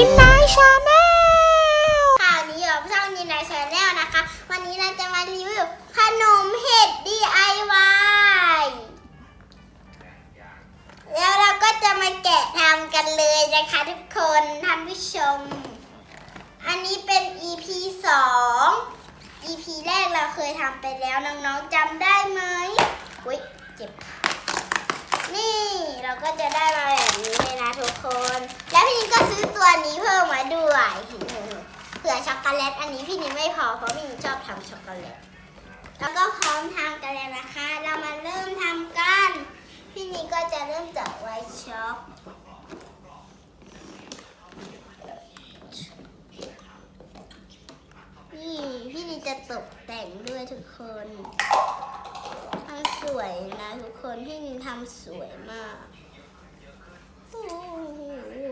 นินนายชาแนลข่าวนี้อยู่กับช่องนินายชาแนลนะคะ วันนี้เราจะมารีวิวขนมเห็ด DIY แล้วเราก็จะมาแกะทำกันเลยนะคะทุกคนท่านผู้ชม อันนี้เป็น EP 2 EP แรกเราเคยทำไปแล้วน้องๆจำได้ไหมอุ้ยเจ็บ นี่เราก็จะได้มาแบบนี้เลยนะทุกคน แล้วพี่นินก็ซื้ อตัวนี้เพิ่มมาด้วยเผื่อช็อกโกแลตอันนี้พี่นิไม่พอเพราะพี่นิชอบทำช็อกโกแลตแล้วก็พร้อมทำกันแล้วนะคะ เรามาเริ่มทำกัน พี่นิก็จะเริ่มจากไวท์ช็อกนี่พี่นิจะตกแต่งด้วยทุกคนทำสวยนะทุกคน พี่นิทำสวยมากโอ้โห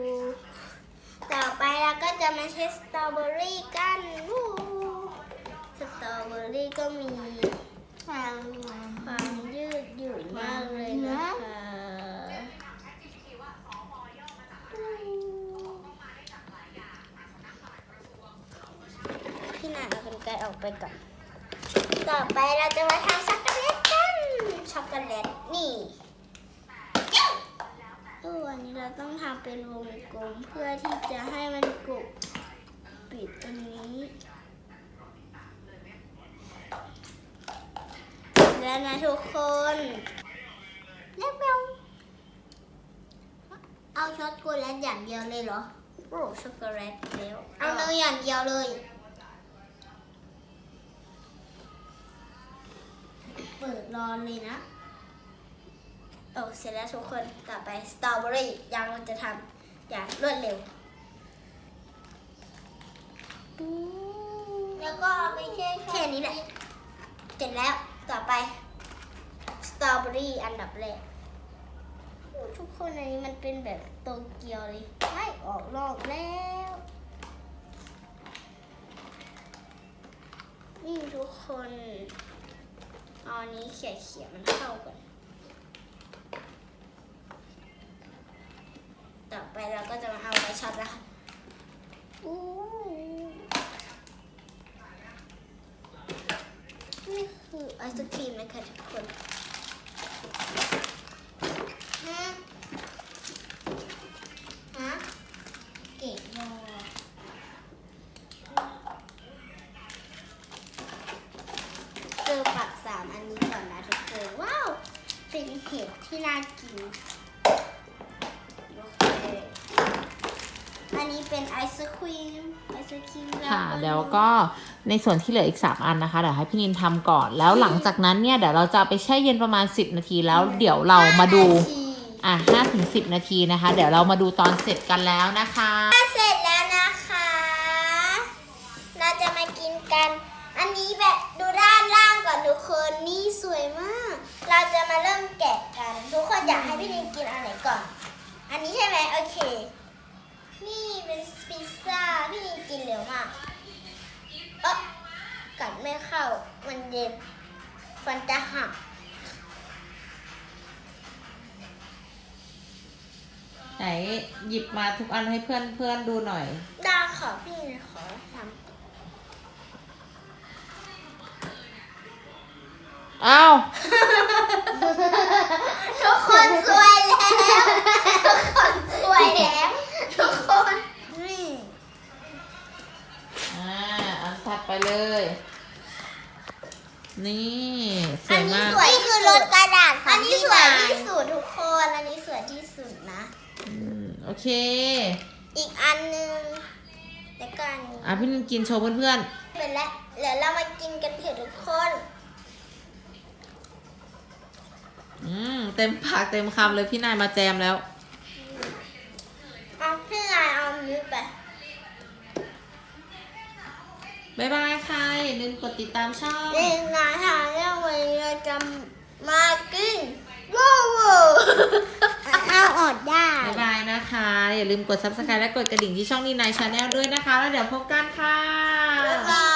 ต่อไปเราก็จะมาเช็ดสตรอเบอรี่กันสตรอเบอรี่ก็มีความความยืดหยุ่นมากเลยนะคะพี่นาเอาเป็นไกลออกไปก่อน ต่อไปเราจะมาทำช็อกโกแลตกัน ช็อกโกแลตนี่ ตัวนี้เราต้องทำเป็นวงกลมเพื่อที่จะให้มันกรุบปิดอันนี้ แล้วนะทุกคนเร็วเร็วเอาช็อกโกแลตอย่างเดียวเลยเหรอโอ้ช็อกโกแลตแล้วเอาเนยอย่างเดียวเลยเปิดรอนเลยนะ โอ้เสร็จแล้วทุกคนต่อไปสตรอเบอรี่ยังเราจะทำอย่างรวดเร็ว แล้วก็ไม่ใช่แค่นี้แหละเสร็จแล้วต่อไปสตรอเบอรี่อันดับแรกโอ้ทุกคนอันนี้มันเป็นแบบโตเกียวเลยไม่ออกนอกแล้ว นี่ทุกคนเอาอันนี้เขี่ยเขี่ยๆมันเข้ากัน ช็อตแล้วค่ะอู้นี่คือไอศครีมนะคะทุกคนฮะฮะเก๋ยอเจอปักสามอันนี้ก่อนนะทุกคนว้าว เป็นเห็ดที่น่ากิน นนี้เป็นไอศครีมไอศครีมค่ะแล้วก็ในส่วนที่เหลืออีก 3 อันนะคะเดี๋ยวให้พี่นินทำก่อนแล้วหลังจากนั้นเนี่ยเดี๋ยวเราจะเอาไปแช่เย็นประมาณ 10 นาทีแล้วเดี๋ยวเรามาดูห้นทีอะ5ถึง10นาทีนะคะ เดี๋ยวเรามาดูตอนเสร็จกันแล้วนะคะ เสร็จแล้วนะคะ เราจะมากินกัน อันนี้แบบดูด้านล่างก่อนทุกคนนี่สวยมาก เราจะมาเริ่มแกะกัน ทุกคนอยากให้พี่นินกินอันไหนก่อน อันนี้ใช่ไหมโอเคนี่เป็น พิซซ่าพี่นินกินเร็วมากเอ๊ะกัดไม่เข้า มันเย็น ฟันจะหัก ไหนหยิบมาทุกอันให้เพื่อนเพื่อนดูหน่อย ดาขอพี่นินขอทำอ้าวทุ นี่สอัวนยนี้มาก สวยนี่คือรถกระดาษอันนี้สวยที่สุดทุกคน อันนี้สวยที่สุดนะ อืมโอเค อีกอันหนึงแล้วก็อันนี้อะพี่นินกินโชว์เพื่อนเป็นแล้วเดี๋ยวเรามากินกันเถอะทุกคนๆ อืมเต็มปากเต็มคำเลยพี่นายมาแจมแล้ว เอาพี่นายเอานิ้วไป บ๊ายบายค่ะ อย่าลืมกดติดตามช่องนี่นายทางเรื่องวันนี้เราจะมากินว้าวเอาอดได้บ๊ายบายนะคะ อย่าลืมกด subscribe และกดกระดิ่งที่ช่องนี้นายชาแนลด้วยนะคะ แล้วเดี๋ยวพบกันค่ะ บ๊ายบาย